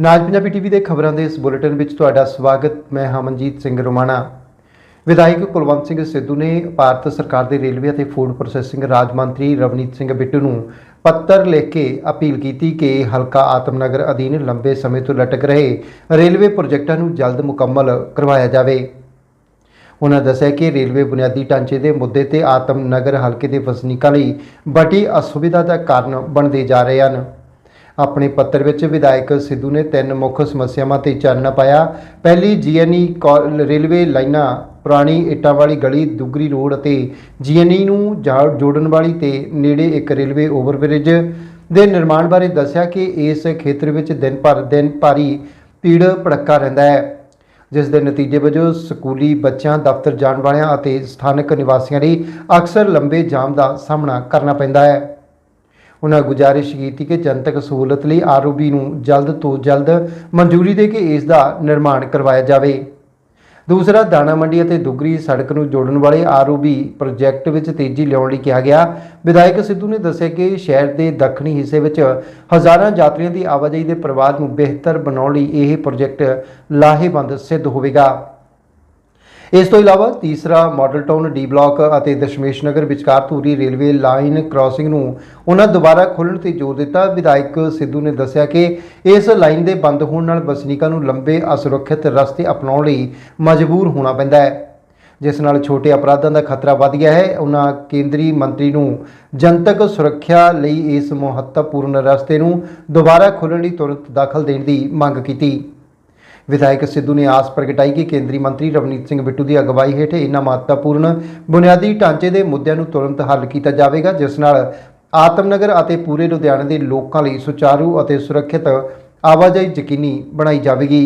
ਨਾਜ Punjabi TV ਦੇ ਖਬਰਾਂ ਦੇ ਇਸ ਬੁਲੇਟਿਨ ਵਿੱਚ ਤੁਹਾਡਾ ਸਵਾਗਤ। ਮੈਂ ਹਮਨਜੀਤ ਸਿੰਘ ਰੋਮਾਣਾ। ਵਿਧਾਇਕ ਕੁਲਵੰਤ ਸਿੰਘ ਸਿੱਧੂ ਨੇ ਭਾਰਤ ਸਰਕਾਰ ਦੇ ਰੇਲਵੇ ਅਤੇ ਫੂਡ ਪ੍ਰੋਸੈਸਿੰਗ ਰਾਜ ਮੰਤਰੀ ਰਵਨੀਤ ਸਿੰਘ ਬਿੱਟੂ ਨੂੰ ਪੱਤਰ ਲਿਖ ਕੇ ਅਪੀਲ ਕੀਤੀ ਕਿ ਹਲਕਾ ਆਤਮਨਗਰ ਅਧੀਨ ਲੰਬੇ ਸਮੇਂ ਤੋਂ ਲਟਕ ਰਹੇ ਰੇਲਵੇ ਪ੍ਰੋਜੈਕਟਾਂ ਨੂੰ ਜਲਦ ਮੁਕੰਮਲ ਕਰਵਾਇਆ ਜਾਵੇ। ਉਹਨਾਂ ਦੱਸਿਆ ਕਿ ਰੇਲਵੇ ਬੁਨਿਆਦੀ ਢਾਂਚੇ ਦੇ ਮੁੱਦੇ ਤੇ ਆਤਮਨਗਰ ਹਲਕੇ ਦੇ ਵਸਨੀਕਾਂ ਲਈ ਵੱਡੀ ਅਸੁਵਿਧਾ ਦਾ ਕਾਰਨ ਬਣਦੇ ਜਾ ਰਹੇ ਹਨ। ਆਪਣੇ ਪੱਤਰ ਵਿੱਚ ਵਿਧਾਇਕ ਸਿੱਧੂ ਨੇ ਤਿੰਨ ਮੁੱਖ ਸਮੱਸਿਆਵਾਂ ਤੇ ਚਾਨਣਾ ਪਾਇਆ। ਪਹਿਲੀ, ਜੀਐਨਈ ਰੇਲਵੇ ਲਾਈਨਾਂ, ਪੁਰਾਣੀ ਇੱਟਾਂ ਵਾਲੀ ਗਲੀ, ਦੁਗਰੀ ਰੋਡ ਅਤੇ ਜੀਐਨਈ ਨੂੰ ਜਾ- ਜੋੜਨ ਵਾਲੀ ਤੇ ਨੇੜੇ ਇੱਕ ਰੇਲਵੇ ਓਵਰਬ੍ਰਿਜ ਦੇ ਨਿਰਮਾਣ ਬਾਰੇ ਦੱਸਿਆ ਕਿ ਇਸ ਖੇਤਰ ਵਿੱਚ ਦਿਨ ਭਰ ਦਿਨ ਭਾਰੀ ਭੀੜ ਭੜੱਕਾ ਰਹਿੰਦਾ ਹੈ, ਜਿਸ ਦੇ ਨਤੀਜੇ ਵਜੋਂ ਸਕੂਲੀ ਬੱਚਿਆਂ, ਦਫ਼ਤਰ ਜਾਣ ਵਾਲਿਆਂ ਅਤੇ ਸਥਾਨਕ ਨਿਵਾਸੀਆਂ ਲਈ ਅਕਸਰ ਲੰਬੇ ਜਾਮ ਦਾ ਸਾਹਮਣਾ ਕਰਨਾ ਪੈਂਦਾ ਹੈ। ਉਹਨਾਂ ਗੁਜ਼ਾਰਿਸ਼ ਕੀਤੀ ਕਿ ਜਨਤਕ ਸਹੂਲਤ ਲਈ ਆਰਓਬੀ ਨੂੰ ਜਲਦ ਤੋਂ ਜਲਦ ਮਨਜ਼ੂਰੀ ਦੇ ਕੇ ਇਸ ਦਾ ਨਿਰਮਾਣ ਕਰਵਾਇਆ ਜਾਵੇ। ਦੂਸਰਾ, ਦਾਣਾ ਮੰਡੀ ਅਤੇ ਦੁਗਰੀ ਸੜਕ ਨੂੰ ਜੋੜਨ ਵਾਲੇ ਆਰਓਬੀ ਪ੍ਰੋਜੈਕਟ ਵਿੱਚ ਤੇਜ਼ੀ ਲਿਆਉਣ ਲਈ ਕਿਹਾ ਗਿਆ। ਵਿਧਾਇਕ ਸਿੱਧੂ ਨੇ ਦੱਸਿਆ ਕਿ ਸ਼ਹਿਰ ਦੇ ਦੱਖਣੀ ਹਿੱਸੇ ਵਿੱਚ ਹਜ਼ਾਰਾਂ ਯਾਤਰੀਆਂ ਦੀ ਆਵਾਜਾਈ ਦੇ ਪ੍ਰਵਾਹ ਨੂੰ ਬਿਹਤਰ ਬਣਾਉਣ ਲਈ ਇਹ ਪ੍ਰੋਜੈਕਟ ਲਾਹੇਵੰਦ ਸਿੱਧ ਹੋਵੇਗਾ। ਇਸ ਤੋਂ ਇਲਾਵਾ ਤੀਸਰਾ ਮਾਡਲ ਟਾਊਨ ਡੀ ਬਲਾਕ ਅਤੇ ਦਸ਼ਮੇਸ਼ ਨਗਰ ਵਿਚਕਾਰ ਧੂਰੀ ਰੇਲਵੇ ਲਾਈਨ ਕ੍ਰਾਸਿੰਗ ਨੂੰ ਉਹਨਾਂ ਦੁਬਾਰਾ ਖੋਲ੍ਹਣ ਤੇ ਜ਼ੋਰ ਦਿੱਤਾ। ਵਿਧਾਇਕ ਸਿੱਧੂ ਨੇ ਦੱਸਿਆ ਕਿ ਇਸ ਲਾਈਨ ਦੇ ਬੰਦ ਹੋਣ ਨਾਲ ਵਸਨੀਕਾਂ ਨੂੰ ਲੰਬੇ ਅਸੁਰੱਖਿਅਤ ਰਸਤੇ ਅਪਣਾਉਣ ਲਈ ਮਜਬੂਰ ਹੋਣਾ ਪੈਂਦਾ ਹੈ। ਜਿਸ ਨਾਲ ਛੋਟੇ ਅਪਰਾਧਾਂ ਦਾ ਖਤਰਾ ਵਧ ਗਿਆ ਹੈ। ਉਹਨਾਂ ਕੇਂਦਰੀ ਮੰਤਰੀ ਨੂੰ ਜਨਤਕ ਸੁਰੱਖਿਆ ਲਈ ਇਸ ਮਹੱਤਵਪੂਰਨ ਰਸਤੇ ਨੂੰ ਦੁਬਾਰਾ ਖੋਲ੍ਹਣ ਲਈ ਤੁਰੰਤ ਦਖਲ ਦੇਣ ਦੀ ਮੰਗ ਕੀਤੀ। ਵਿਧਾਇਕ ਸਿੱਧੂ ਨੇ ਆਸ ਪ੍ਰਗਟਾਈ ਕਿ ਕੇਂਦਰੀ ਮੰਤਰੀ ਰਵਨੀਤ ਸਿੰਘ ਬਿੱਟੂ ਦੀ ਅਗਵਾਈ ਹੇਠ ਇਹਨਾਂ ਮਹੱਤਵਪੂਰਨ ਬੁਨਿਆਦੀ ਢਾਂਚੇ ਦੇ ਮੁੱਦਿਆਂ ਨੂੰ ਤੁਰੰਤ ਹੱਲ ਕੀਤਾ ਜਾਵੇਗਾ, ਜਿਸ ਨਾਲ ਆਤਮਨਗਰ ਅਤੇ ਪੂਰੇ ਲੁਧਿਆਣੇ ਦੇ ਲੋਕਾਂ ਲਈ ਸੁਚਾਰੂ ਅਤੇ ਸੁਰੱਖਿਅਤ ਆਵਾਜਾਈ ਯਕੀਨੀ ਬਣਾਈ ਜਾਵੇਗੀ।